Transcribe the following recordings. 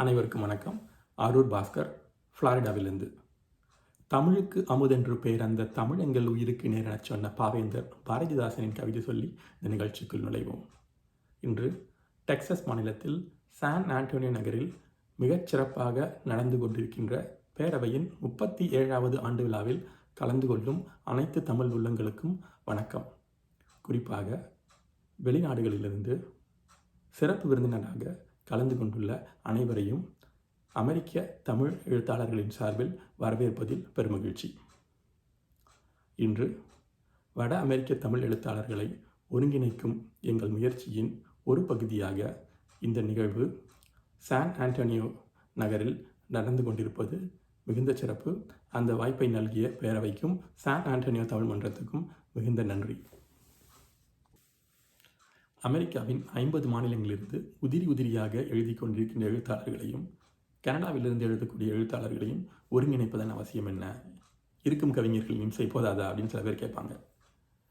அனைவருக்கும் வணக்கம். அரூர் பாஸ்கர் ஃப்ளாரிடாவிலிருந்து. தமிழுக்கு அமுதென்று பெயர் அந்த தமிழ் எங்கள் உயிருக்கு நேரெனச் சொன்ன பாவேந்தர் பாரதிதாசனின் கவிதை சொல்லி இந்த நிகழ்ச்சிக்குள் நுழைவோம். இன்று டெக்சஸ் மாநிலத்தில் சான் ஆண்டோனியோ நகரில் மிகச்சிறப்பாக நடந்து கொண்டிருக்கின்ற பேரவையின் முப்பத்தி ஏழாவது ஆண்டு விழாவில் கலந்து கொள்ளும் அனைத்து தமிழ் உள்ளங்களுக்கும் வணக்கம். குறிப்பாக வெளிநாடுகளிலிருந்து சிறப்பு விருந்தினராக கலந்து கொண்டுள்ள அனைவரையும் அமெரிக்க தமிழ் எழுத்தாளர்களின் சார்பில் வரவேற்பதில் பெருமகிழ்ச்சி. இன்று வட அமெரிக்க தமிழ் எழுத்தாளர்களை ஒருங்கிணைக்கும் எங்கள் முயற்சியின் ஒரு பகுதியாக இந்த நிகழ்வு சான் ஆண்டோனியோ நகரில் நடந்து கொண்டிருப்பது மிகுந்த சிறப்பு. அந்த வாய்ப்பை நல்கிய பேரவைக்கும் சான் ஆண்டோனியோ தமிழ் மன்றத்துக்கும் மிகுந்த நன்றி. அமெரிக்காவின் ஐம்பது மாநிலங்களிலிருந்து உதிரி உதிரியாக எழுதி கொண்டிருக்கின்ற எழுத்தாளர்களையும் கனடாவிலிருந்து எழுதக்கூடிய எழுத்தாளர்களையும் ஒருங்கிணைப்பதன் அவசியம் என்ன? இருக்கும் கவிஞர்கள் இம்சை போதாதா? அப்படின்னு சில பேர் கேட்பாங்க.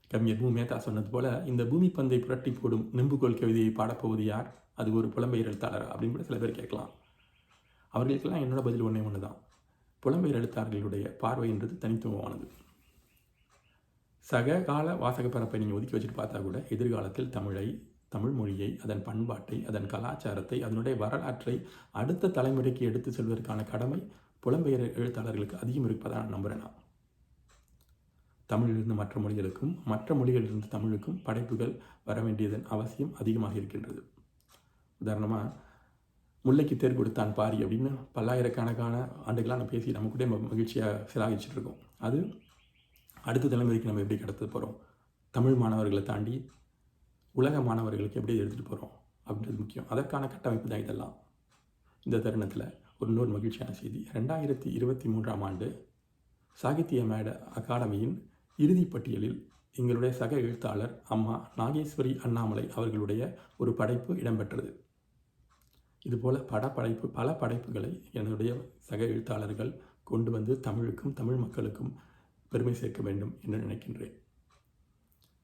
கவிஞர் பூ மேத்தா சொன்னது போல இந்த பூமி பந்தை புரட்டி போடும் நெம்புகோல் கவிதையை பாடப்போவது யார்? அது ஒரு புலம்பெயர் எழுத்தாளர்? அப்படின்னு கூட சில பேர் கேட்கலாம். அவர்களுக்கெல்லாம் என்னோட பதில் ஒன்றே ஒன்று தான் புலம்பெயர் எழுத்தாளர்களுடைய பார்வை என்றது தனித்துவமானது. சக கால வாசக பரப்பை நீங்கள் ஒதுக்கி வச்சுட்டு பார்த்தா கூட எதிர்காலத்தில் தமிழை தமிழ் மொழியை அதன் பண்பாட்டை அதன் கலாச்சாரத்தை அதனுடைய வரலாற்றை அடுத்த தலைமுறைக்கு எடுத்து செல்வதற்கான கடமை புலம்பெயர் எழுத்தாளர்களுக்கு அதிகம் இருப்பதாக நம்புகிறேன் நான் தமிழிலிருந்து மற்ற மொழிகளுக்கும் மற்ற மொழிகளிலிருந்து தமிழுக்கும் படைப்புகள் வர வேண்டியதன் அவசியம் அதிகமாக இருக்கின்றது. உதாரணமாக முல்லைக்கு தேர் கொடுத்தான் பாரி அப்படின்னு பல்லாயிரக்கணக்கான ஆண்டுகளாக நான் பேசி நம்ம கூட மகிழ்ச்சியாக சிலாகிச்சிட்டு இருக்கோம். அது அடுத்த தலைமுறைக்கு நம்ம எப்படி கடத்த போகிறோம் தமிழ் மாணவர்களை தாண்டி உலக மாணவர்களுக்கு எப்படி எடுத்துகிட்டு போகிறோம் அப்படின்றது முக்கியம். அதற்கான கட்டமைப்பு தான் இதெல்லாம். இந்த தருணத்தில் ஒரு இன்னொரு மகிழ்ச்சியான செய்தி. ரெண்டாயிரத்தி இருபத்தி மூன்றாம் ஆண்டு சாகித்ய மேட அகாடமியின் இறுதிப் பட்டியலில் எங்களுடைய சக எழுத்தாளர் அம்மா நாகேஸ்வரி அண்ணாமலை அவர்களுடைய ஒரு படைப்பு இடம்பெற்றது. இதுபோல் பட படைப்பு பல படைப்புகளை என்னுடைய சக எழுத்தாளர்கள் கொண்டு வந்து தமிழுக்கும் தமிழ் மக்களுக்கும் பெருமை சேர்க்க வேண்டும் என்று நினைக்கின்றேன்.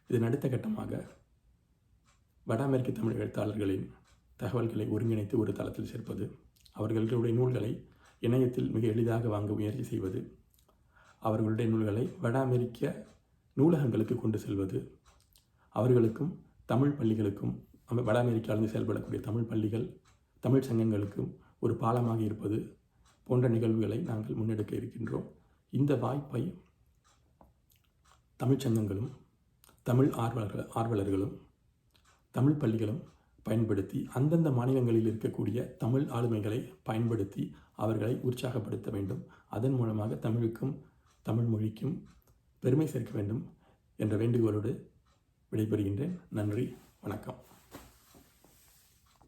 இதன் அடுத்த கட்டமாக வட அமெரிக்க தமிழ் எழுத்தாளர்களின் தகவல்களை ஒருங்கிணைத்து ஒரு தளத்தில் சேர்ப்பது அவர்களுடைய நூல்களை இணையத்தில் மிக எளிதாக வாங்க முயற்சி செய்வது அவர்களுடைய நூல்களை வட அமெரிக்க நூலகங்களுக்கு கொண்டு செல்வது அவர்களுக்கும் தமிழ் பள்ளிகளுக்கும் வட அமெரிக்காவிலிருந்து செயல்படக்கூடிய தமிழ் பள்ளிகள் தமிழ் சங்கங்களுக்கும் ஒரு பாலமாக இருப்பது போன்ற நிகழ்வுகளை நாங்கள் முன்னெடுக்க இருக்கின்றோம். இந்த வாய்ப்பை தமிழ்ச்சங்கங்களும் தமிழ் ஆர்வலர்கள் ஆர்வலர்களும் தமிழ் பள்ளிகளும் பயன்படுத்தி அந்தந்த மாநிலங்களில் இருக்கக்கூடிய தமிழ் ஆளுமைகளை பயன்படுத்தி அவர்களை உற்சாகப்படுத்த வேண்டும். அதன் மூலமாக தமிழுக்கும் தமிழ் மொழிக்கும் பெருமை சேர்க்க வேண்டும் என்ற வேண்டுகோளோடு விடைபெறுகின்றேன். நன்றி வணக்கம்.